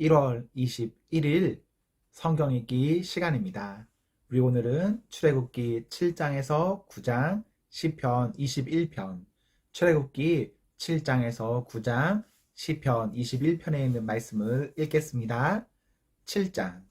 1월 21일 성경 읽기 시간입니다. 우리 오늘은 출애굽기 7장에서 9장, 시편 21편, 출애굽기 7장에서 9장, 시편 21편에 있는 말씀을 읽겠습니다. 7장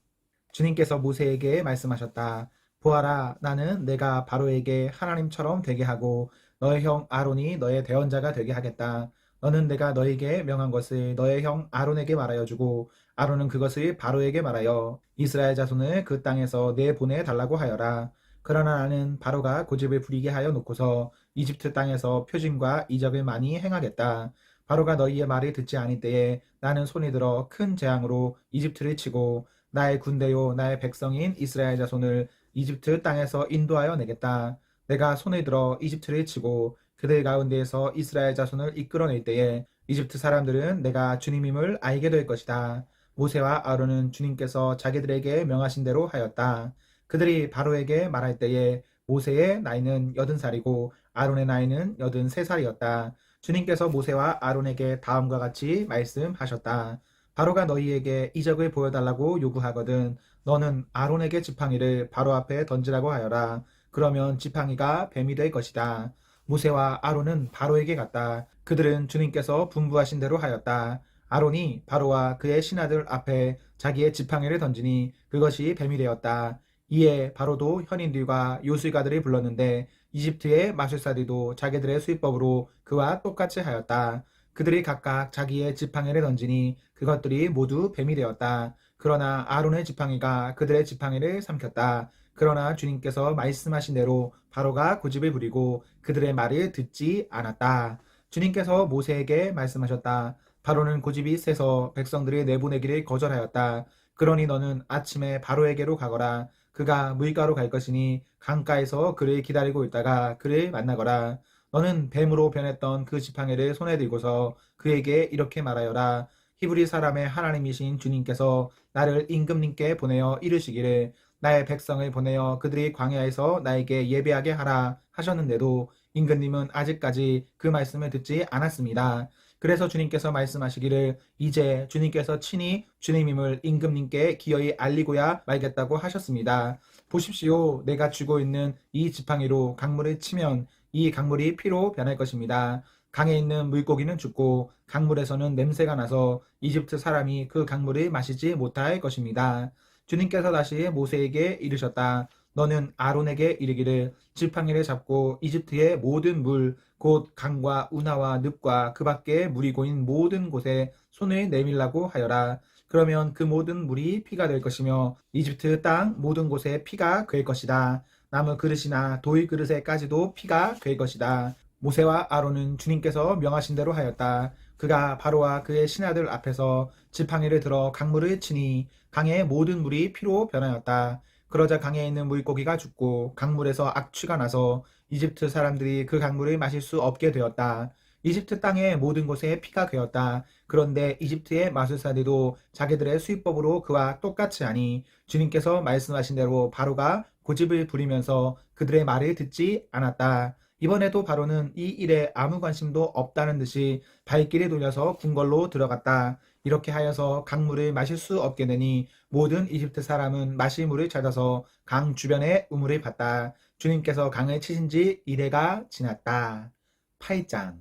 주님께서 모세에게 말씀하셨다. 보아라, 나는 내가 바로에게 하나님처럼 되게 하고 너의 형 아론이 너의 대언자가 되게 하겠다. 너는 내가 너에게 명한 것을 너의 형 아론에게 말하여 주고 아론은 그것을 바로에게 말하여 이스라엘 자손을 그 땅에서 내 보내 달라고 하여라. 그러나 나는 바로가 고집을 부리게 하여 놓고서 이집트 땅에서 표징과 이적을 많이 행하겠다. 바로가 너희의 말을 듣지 않을 때에 나는 손이 들어 큰 재앙으로 이집트를 치고 나의 군대요 나의 백성인 이스라엘 자손을 이집트 땅에서 인도하여 내겠다. 내가 손을 들어 이집트를 치고 그들 가운데에서 이스라엘 자손을 이끌어낼 때에 이집트 사람들은 내가 주님임을 알게 될 것이다. 모세와 아론은 주님께서 자기들에게 명하신 대로 하였다. 그들이 바로에게 말할 때에 모세의 나이는 여든 살이고 아론의 나이는 여든 세 살이었다. 주님께서 모세와 아론에게 다음과 같이 말씀하셨다. 바로가 너희에게 이적을 보여달라고 요구하거든 너는 아론에게 지팡이를 바로 앞에 던지라고 하여라. 그러면 지팡이가 뱀이 될 것이다. 모세와 아론은 바로에게 갔다. 그들은 주님께서 분부하신 대로 하였다. 아론이 바로와 그의 신하들 앞에 자기의 지팡이를 던지니 그것이 뱀이 되었다. 이에 바로도 현인들과 요술가들을 불렀는데 이집트의 마술사들도 자기들의 수입법으로 그와 똑같이 하였다. 그들이 각각 자기의 지팡이를 던지니 그것들이 모두 뱀이 되었다. 그러나 아론의 지팡이가 그들의 지팡이를 삼켰다. 그러나 주님께서 말씀하신 대로 바로가 고집을 부리고 그들의 말을 듣지 않았다. 주님께서 모세에게 말씀하셨다. 바로는 고집이 세서 백성들이 내보내기를 거절하였다. 그러니 너는 아침에 바로에게로 가거라. 그가 물가로 갈 것이니 강가에서 그를 기다리고 있다가 그를 만나거라. 너는 뱀으로 변했던 그 지팡이를 손에 들고서 그에게 이렇게 말하여라. 히브리 사람의 하나님이신 주님께서 나를 임금님께 보내어 이르시기를 나의 백성을 보내어 그들이 광야에서 나에게 예배하게 하라 하셨는데도 임금님은 아직까지 그 말씀을 듣지 않았습니다. 그래서 주님께서 말씀하시기를 이제 주님께서 친히 주님임을 임금님께 기어이 알리고야 말겠다고 하셨습니다. 보십시오. 내가 쥐고 있는 이 지팡이로 강물을 치면 이 강물이 피로 변할 것입니다. 강에 있는 물고기는 죽고 강물에서는 냄새가 나서 이집트 사람이 그 강물을 마시지 못할 것입니다. 주님께서 다시 모세에게 이르셨다. 너는 아론에게 이르기를 지팡이를 잡고 이집트의 모든 물, 곧 강과 운하와 늪과 그 밖에 물이 고인 모든 곳에 손을 내밀라고 하여라. 그러면 그 모든 물이 피가 될 것이며 이집트 땅 모든 곳에 피가 될 것이다. 나무 그릇이나 돌 그릇에까지도 피가 될 것이다. 모세와 아론은 주님께서 명하신 대로 하였다. 그가 바로와 그의 신하들 앞에서 지팡이를 들어 강물을 치니 강의 모든 물이 피로 변하였다. 그러자 강에 있는 물고기가 죽고 강물에서 악취가 나서 이집트 사람들이 그 강물을 마실 수 없게 되었다. 이집트 땅의 모든 곳에 피가 되었다. 그런데 이집트의 마술사들도 자기들의 수입법으로 그와 똑같이 하니 주님께서 말씀하신 대로 바로가 고집을 부리면서 그들의 말을 듣지 않았다. 이번에도 바로는 이 일에 아무 관심도 없다는 듯이 발길을 돌려서 궁궐로 들어갔다. 이렇게 하여서 강물을 마실 수 없게 되니 모든 이집트 사람은 마실 물을 찾아서 강 주변에 우물을 봤다. 주님께서 강을 치신 지 이래가 지났다. 8장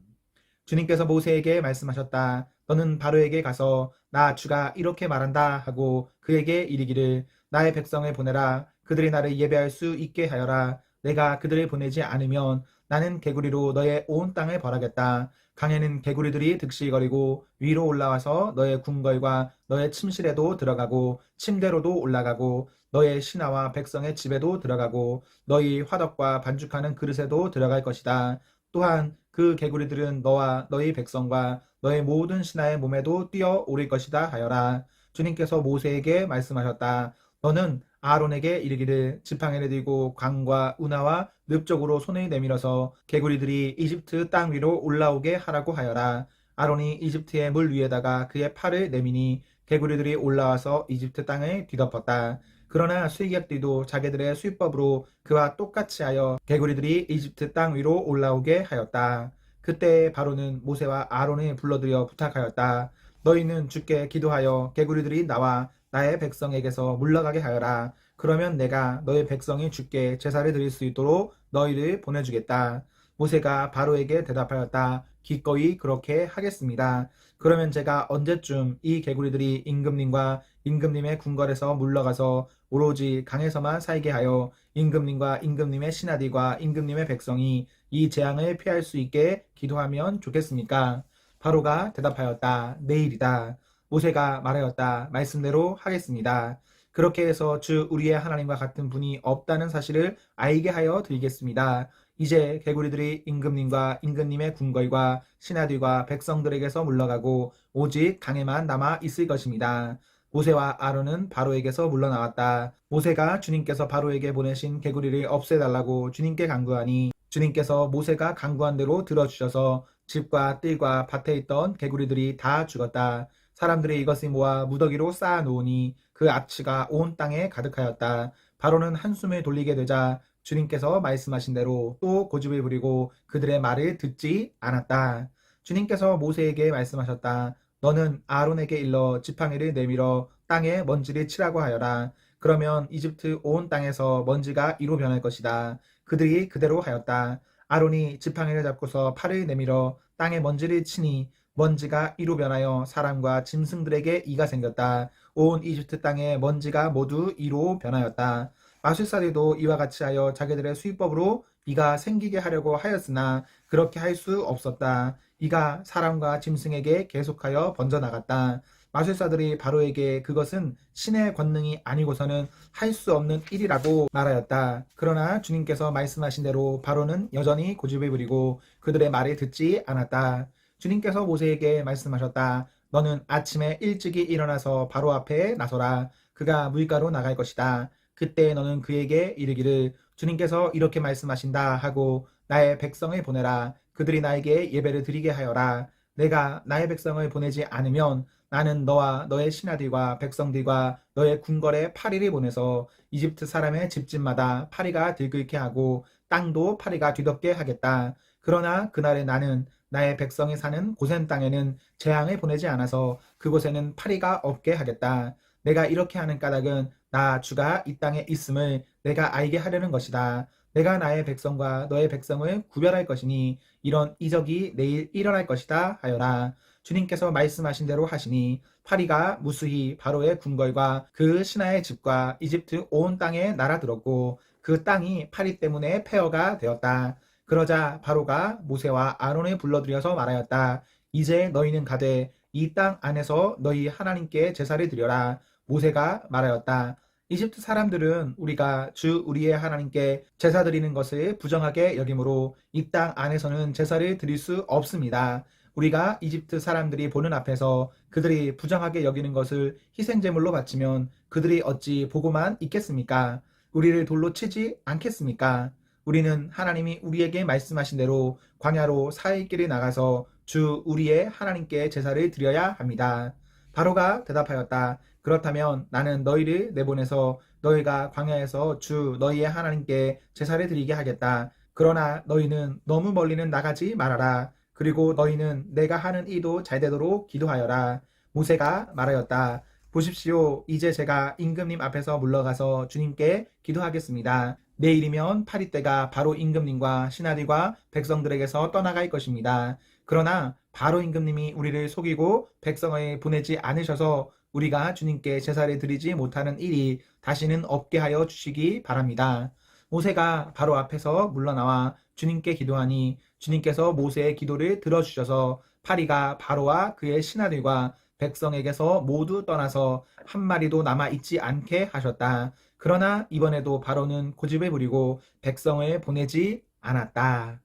주님께서 모세에게 말씀하셨다. 너는 바로에게 가서 나 주가 이렇게 말한다 하고 그에게 이르기를 나의 백성을 보내라. 그들이 나를 예배할 수 있게 하여라. 내가 그들을 보내지 않으면 나는 개구리로 너의 온 땅을 벌하겠다. 강에는 개구리들이 득실거리고 위로 올라와서 너의 궁궐과 너의 침실에도 들어가고 침대로도 올라가고 너의 신하와 백성의 집에도 들어가고 너희 화덕과 반죽하는 그릇에도 들어갈 것이다. 또한 그 개구리들은 너와 너희 백성과 너의 모든 신하의 몸에도 뛰어 오를 것이다 하여라. 주님께서 모세에게 말씀하셨다. 너는 아론에게 이르기를 지팡이를 들고 강과 운하와 늪 쪽으로 손을 내밀어서 개구리들이 이집트 땅 위로 올라오게 하라고 하여라. 아론이 이집트의 물 위에다가 그의 팔을 내미니 개구리들이 올라와서 이집트 땅을 뒤덮었다. 그러나 수익객들도 자기들의 수입법으로 그와 똑같이 하여 개구리들이 이집트 땅 위로 올라오게 하였다. 그때 바로는 모세와 아론을 불러들여 부탁하였다. 너희는 주께 기도하여 개구리들이 나와 나의 백성에게서 물러가게 하여라. 그러면 내가 너희 백성이 주께 제사를 드릴 수 있도록 너희를 보내주겠다. 모세가 바로에게 대답하였다. 기꺼이 그렇게 하겠습니다. 그러면 제가 언제쯤 이 개구리들이 임금님과 임금님의 궁궐에서 물러가서 오로지 강에서만 살게 하여 임금님과 임금님의 신하들과 임금님의 백성이 이 재앙을 피할 수 있게 기도하면 좋겠습니까? 바로가 대답하였다. 내일이다. 모세가 말하였다. 말씀대로 하겠습니다. 그렇게 해서 주 우리의 하나님과 같은 분이 없다는 사실을 알게 하여 드리겠습니다. 이제 개구리들이 임금님과 임금님의 궁궐과 신하들과 백성들에게서 물러가고 오직 강에만 남아 있을 것입니다. 모세와 아론은 바로에게서 물러나왔다. 모세가 주님께서 바로에게 보내신 개구리를 없애달라고 주님께 간구하니 주님께서 모세가 간구한 대로 들어주셔서 집과 뜰과 밭에 있던 개구리들이 다 죽었다. 사람들이 이것을 모아 무더기로 쌓아 놓으니 그 악취가 온 땅에 가득하였다. 바로는 한숨을 돌리게 되자 주님께서 말씀하신 대로 또 고집을 부리고 그들의 말을 듣지 않았다. 주님께서 모세에게 말씀하셨다. 너는 아론에게 일러 지팡이를 내밀어 땅에 먼지를 치라고 하여라. 그러면 이집트 온 땅에서 먼지가 이로 변할 것이다. 그들이 그대로 하였다. 아론이 지팡이를 잡고서 팔을 내밀어 땅에 먼지를 치니 먼지가 이로 변하여 사람과 짐승들에게 이가 생겼다. 온 이집트 땅에 먼지가 모두 이로 변하였다. 마술사들도 이와 같이 하여 자기들의 수입법으로 이가 생기게 하려고 하였으나 그렇게 할 수 없었다. 이가 사람과 짐승에게 계속하여 번져나갔다. 마술사들이 바로에게 그것은 신의 권능이 아니고서는 할 수 없는 일이라고 말하였다. 그러나 주님께서 말씀하신 대로 바로는 여전히 고집을 부리고 그들의 말을 듣지 않았다. 주님께서 모세에게 말씀하셨다. 너는 아침에 일찍이 일어나서 바로 앞에 나서라. 그가 물가로 나갈 것이다. 그때 너는 그에게 이르기를 주님께서 이렇게 말씀하신다 하고 나의 백성을 보내라. 그들이 나에게 예배를 드리게 하여라. 내가 나의 백성을 보내지 않으면 나는 너와 너의 신하들과 백성들과 너의 궁궐에 파리를 보내서 이집트 사람의 집집마다 파리가 들끓게 하고 땅도 파리가 뒤덮게 하겠다. 그러나 그날에 나는 나의 백성이 사는 고센 땅에는 재앙을 보내지 않아서 그곳에는 파리가 없게 하겠다. 내가 이렇게 하는 까닭은 나 주가 이 땅에 있음을 내가 알게 하려는 것이다. 내가 나의 백성과 너의 백성을 구별할 것이니 이런 이적이 내일 일어날 것이다 하여라. 주님께서 말씀하신 대로 하시니 파리가 무수히 바로의 궁궐과 그 신하의 집과 이집트 온 땅에 날아들었고 그 땅이 파리 때문에 폐허가 되었다. 그러자 바로가 모세와 아론을 불러들여서 말하였다. 이제 너희는 가되 이 땅 안에서 너희 하나님께 제사를 드려라. 모세가 말하였다. 이집트 사람들은 우리가 주 우리의 하나님께 제사 드리는 것을 부정하게 여기므로 이 땅 안에서는 제사를 드릴 수 없습니다. 우리가 이집트 사람들이 보는 앞에서 그들이 부정하게 여기는 것을 희생제물로 바치면 그들이 어찌 보고만 있겠습니까? 우리를 돌로 치지 않겠습니까? 우리는 하나님이 우리에게 말씀하신 대로 광야로 사일길에 나가서 주 우리의 하나님께 제사를 드려야 합니다. 바로가 대답하였다. 그렇다면 나는 너희를 내보내서 너희가 광야에서 주 너희의 하나님께 제사를 드리게 하겠다. 그러나 너희는 너무 멀리는 나가지 말아라. 그리고 너희는 내가 하는 이도 잘 되도록 기도하여라. 모세가 말하였다. 보십시오. 이제 제가 임금님 앞에서 물러가서 주님께 기도하겠습니다. 내일이면 파리 때가 바로 임금님과 신하들과 백성들에게서 떠나갈 것입니다. 그러나 바로 임금님이 우리를 속이고 백성을 보내지 않으셔서 우리가 주님께 제사를 드리지 못하는 일이 다시는 없게 하여 주시기 바랍니다. 모세가 바로 앞에서 물러나와 주님께 기도하니 주님께서 모세의 기도를 들어주셔서 파리가 바로와 그의 신하들과 백성에게서 모두 떠나서 한 마리도 남아 있지 않게 하셨다. 그러나 이번에도 바로는 고집을 부리고 백성을 보내지 않았다.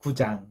9장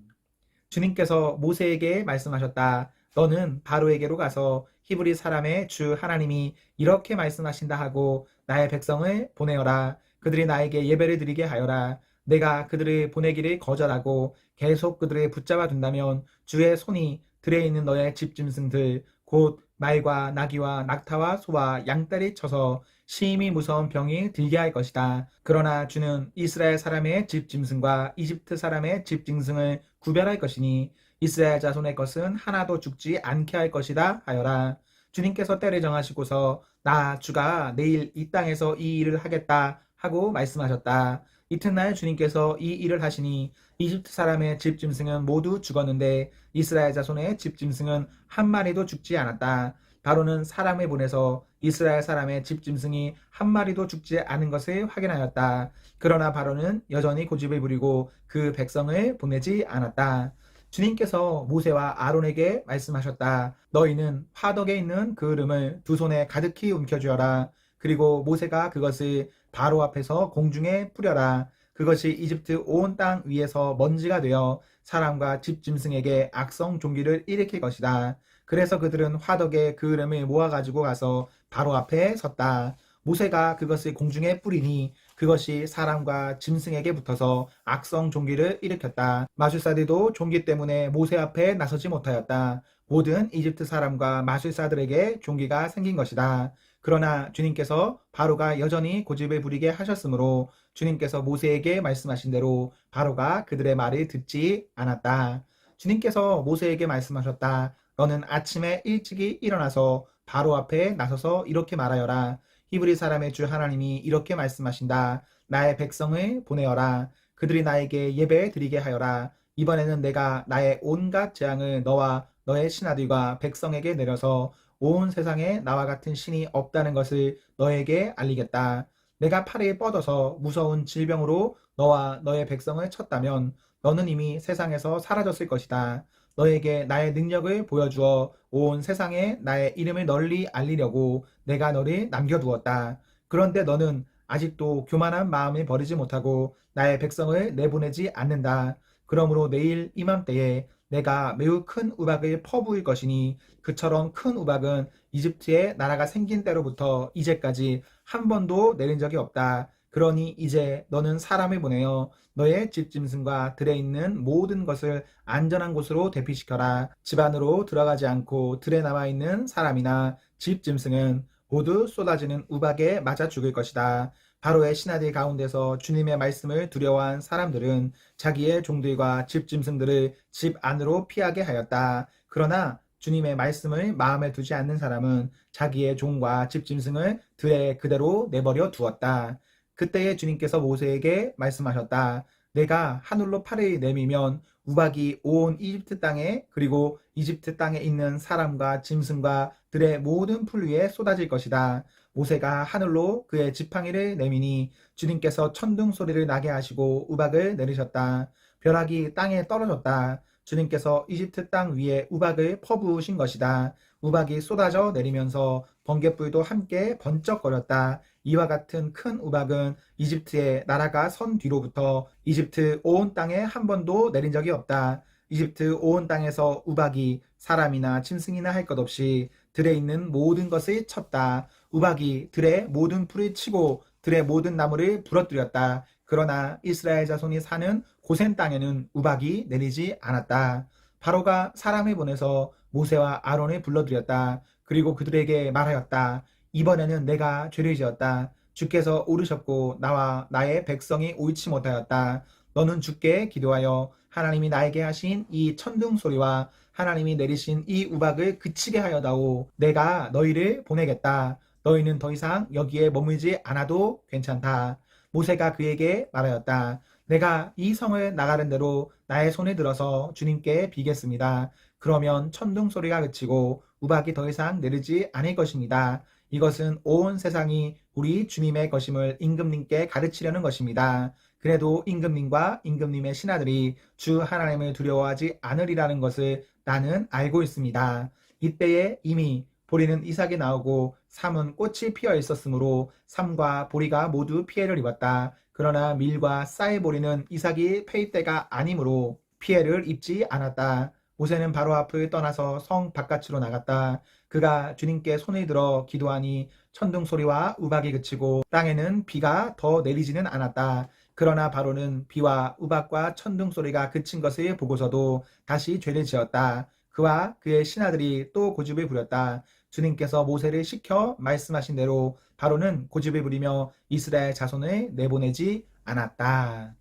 주님께서 모세에게 말씀하셨다. 너는 바로에게로 가서 히브리 사람의 주 하나님이 이렇게 말씀하신다 하고 나의 백성을 보내어라. 그들이 나에게 예배를 드리게 하여라. 내가 그들을 보내기를 거절하고 계속 그들을 붙잡아 둔다면 주의 손이 들에 있는 너의 집짐승들 곧 말과 나귀와 낙타와 소와 양떼를 쳐서 심히 무서운 병이 들게 할 것이다. 그러나 주는 이스라엘 사람의 집 짐승과 이집트 사람의 집 짐승을 구별할 것이니 이스라엘 자손의 것은 하나도 죽지 않게 할 것이다 하여라. 주님께서 때를 정하시고서 나 주가 내일 이 땅에서 이 일을 하겠다 하고 말씀하셨다. 이튿날 주님께서 이 일을 하시니 이집트 사람의 집 짐승은 모두 죽었는데 이스라엘 자손의 집 짐승은 한 마리도 죽지 않았다. 바로는 사람을 보내서 이스라엘 사람의 집 짐승이 한 마리도 죽지 않은 것을 확인하였다. 그러나 바로는 여전히 고집을 부리고 그 백성을 보내지 않았다. 주님께서 모세와 아론에게 말씀하셨다. 너희는 화덕에 있는 그 그름을 두 손에 가득히 움켜쥐어라. 그리고 모세가 그것을 바로 앞에서 공중에 뿌려라. 그것이 이집트 온 땅 위에서 먼지가 되어 사람과 집 짐승에게 악성 종기를 일으킬 것이다. 그래서 그들은 화덕에 그 이름을 모아가지고 가서 바로 앞에 섰다. 모세가 그것을 공중에 뿌리니 그것이 사람과 짐승에게 붙어서 악성 종기를 일으켰다. 마술사들도 종기 때문에 모세 앞에 나서지 못하였다. 모든 이집트 사람과 마술사들에게 종기가 생긴 것이다. 그러나 주님께서 바로가 여전히 고집을 부리게 하셨으므로 주님께서 모세에게 말씀하신 대로 바로가 그들의 말을 듣지 않았다. 주님께서 모세에게 말씀하셨다. 너는 아침에 일찍이 일어나서 바로 앞에 나서서 이렇게 말하여라. 히브리 사람의 주 하나님이 이렇게 말씀하신다. 나의 백성을 보내어라. 그들이 나에게 예배 드리게 하여라. 이번에는 내가 나의 온갖 재앙을 너와 너의 신하들과 백성에게 내려서 온 세상에 나와 같은 신이 없다는 것을 너에게 알리겠다. 내가 팔을 뻗어서 무서운 질병으로 너와 너의 백성을 쳤다면 너는 이미 세상에서 사라졌을 것이다. 너에게 나의 능력을 보여주어 온 세상에 나의 이름을 널리 알리려고 내가 너를 남겨두었다. 그런데 너는 아직도 교만한 마음을 버리지 못하고 나의 백성을 내보내지 않는다. 그러므로 내일 이맘때에 내가 매우 큰 우박을 퍼부을 것이니 그처럼 큰 우박은 이집트의 나라가 생긴 때로부터 이제까지 한 번도 내린 적이 없다. 그러니 이제 너는 사람을 보내어 너의 집 짐승과 들에 있는 모든 것을 안전한 곳으로 대피시켜라. 집 안으로 들어가지 않고 들에 남아 있는 사람이나 집 짐승은 모두 쏟아지는 우박에 맞아 죽을 것이다. 바로의 신하들 가운데서 주님의 말씀을 두려워한 사람들은 자기의 종들과 집 짐승들을 집 안으로 피하게 하였다. 그러나 주님의 말씀을 마음에 두지 않는 사람은 자기의 종과 집 짐승을 들에 그대로 내버려 두었다. 그때에 주님께서 모세에게 말씀하셨다. 내가 하늘로 팔을 내밀면 우박이 온 이집트 땅에 그리고 이집트 땅에 있는 사람과 짐승과 들의 모든 풀 위에 쏟아질 것이다. 모세가 하늘로 그의 지팡이를 내미니 주님께서 천둥 소리를 나게 하시고 우박을 내리셨다. 벼락이 땅에 떨어졌다. 주님께서 이집트 땅 위에 우박을 퍼부으신 것이다. 우박이 쏟아져 내리면서 번갯불도 함께 번쩍거렸다. 이와 같은 큰 우박은 이집트의 나라가 선 뒤로부터 이집트 온 땅에 한 번도 내린 적이 없다. 이집트 온 땅에서 우박이 사람이나 짐승이나 할 것 없이 들에 있는 모든 것을 쳤다. 우박이 들의 모든 풀을 치고 들의 모든 나무를 부러뜨렸다. 그러나 이스라엘 자손이 사는 고센 땅에는 우박이 내리지 않았다. 바로가 사람을 보내서 모세와 아론을 불러들였다. 그리고 그들에게 말하였다. 이번에는 내가 죄를 지었다. 주께서 오르셨고 나와 나의 백성이 옳지 못하였다. 너는 주께 기도하여 하나님이 나에게 하신 이 천둥 소리와 하나님이 내리신 이 우박을 그치게 하여다오. 내가 너희를 보내겠다. 너희는 더 이상 여기에 머물지 않아도 괜찮다. 모세가 그에게 말하였다. 내가 이 성을 나가는 대로 나의 손을 들어서 주님께 비겠습니다. 그러면 천둥 소리가 그치고 우박이 더 이상 내리지 않을 것입니다. 이것은 온 세상이 우리 주님의 것임을 임금님께 가르치려는 것입니다. 그래도 임금님과 임금님의 신하들이 주 하나님을 두려워하지 않으리라는 것을 나는 알고 있습니다. 이때에 이미 보리는 이삭이 나오고 삼은 꽃이 피어 있었으므로 삼과 보리가 모두 피해를 입었다. 그러나 밀과 쌀 보리는 이삭이 페이 때가 아니므로 피해를 입지 않았다. 모세는 바로 앞을 떠나서 성 바깥으로 나갔다. 그가 주님께 손을 들어 기도하니 천둥 소리와 우박이 그치고 땅에는 비가 더 내리지는 않았다. 그러나 바로는 비와 우박과 천둥 소리가 그친 것을 보고서도 다시 죄를 지었다. 그와 그의 신하들이 또 고집을 부렸다. 주님께서 모세를 시켜 말씀하신 대로 바로는 고집을 부리며 이스라엘 자손을 내보내지 않았다.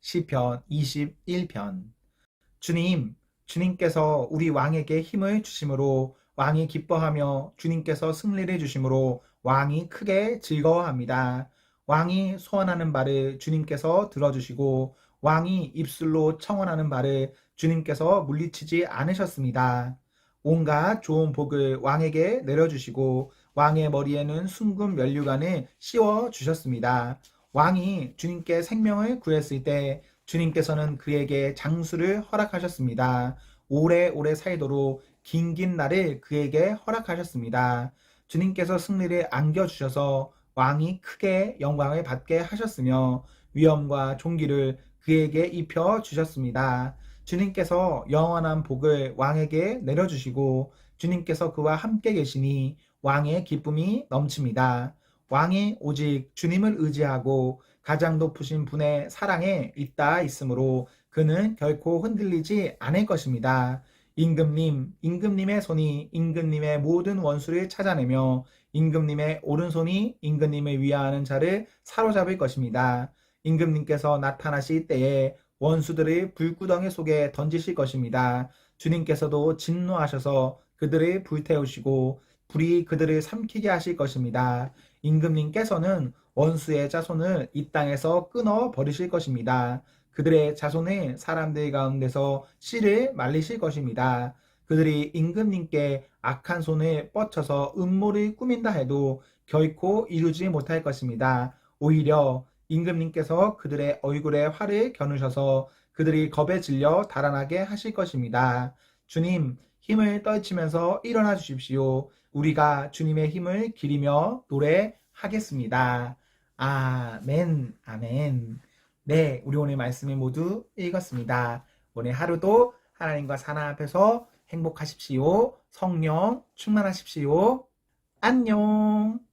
시편 21편 주님, 주님께서 우리 왕에게 힘을 주심으로 왕이 기뻐하며 주님께서 승리를 주심으로 왕이 크게 즐거워합니다. 왕이 소원하는 바를 주님께서 들어주시고 왕이 입술로 청원하는 바를 주님께서 물리치지 않으셨습니다. 온갖 좋은 복을 왕에게 내려주시고 왕의 머리에는 순금 면류관을 씌워 주셨습니다. 왕이 주님께 생명을 구했을 때 주님께서는 그에게 장수를 허락하셨습니다. 오래오래 살도록 긴긴 날을 그에게 허락하셨습니다. 주님께서 승리를 안겨주셔서 왕이 크게 영광을 받게 하셨으며 위엄과 존귀를 그에게 입혀 주셨습니다. 주님께서 영원한 복을 왕에게 내려주시고 주님께서 그와 함께 계시니 왕의 기쁨이 넘칩니다. 왕이 오직 주님을 의지하고 가장 높으신 분의 사랑에 있다 있으므로 그는 결코 흔들리지 않을 것입니다. 임금님, 임금님의 손이 임금님의 모든 원수를 찾아내며 임금님의 오른손이 임금님을 위하는 자를 사로잡을 것입니다. 임금님께서 나타나실 때에 원수들을 불구덩이 속에 던지실 것입니다. 주님께서도 진노하셔서 그들을 불태우시고 불이 그들을 삼키게 하실 것입니다. 임금님께서는 원수의 자손을 이 땅에서 끊어 버리실 것입니다. 그들의 자손을 사람들 가운데서 씨를 말리실 것입니다. 그들이 임금님께 악한 손을 뻗쳐서 음모를 꾸민다 해도 결코 이루지 못할 것입니다. 오히려 임금님께서 그들의 얼굴에 활을 겨누셔서 그들이 겁에 질려 달아나게 하실 것입니다. 주님, 힘을 떨치면서 일어나 주십시오. 우리가 주님의 힘을 기리며 노래하겠습니다. 아멘, 아멘. 네, 우리 오늘 말씀을 모두 읽었습니다. 오늘 하루도 하나님과 사나 앞에서 행복하십시오. 성령 충만하십시오. 안녕.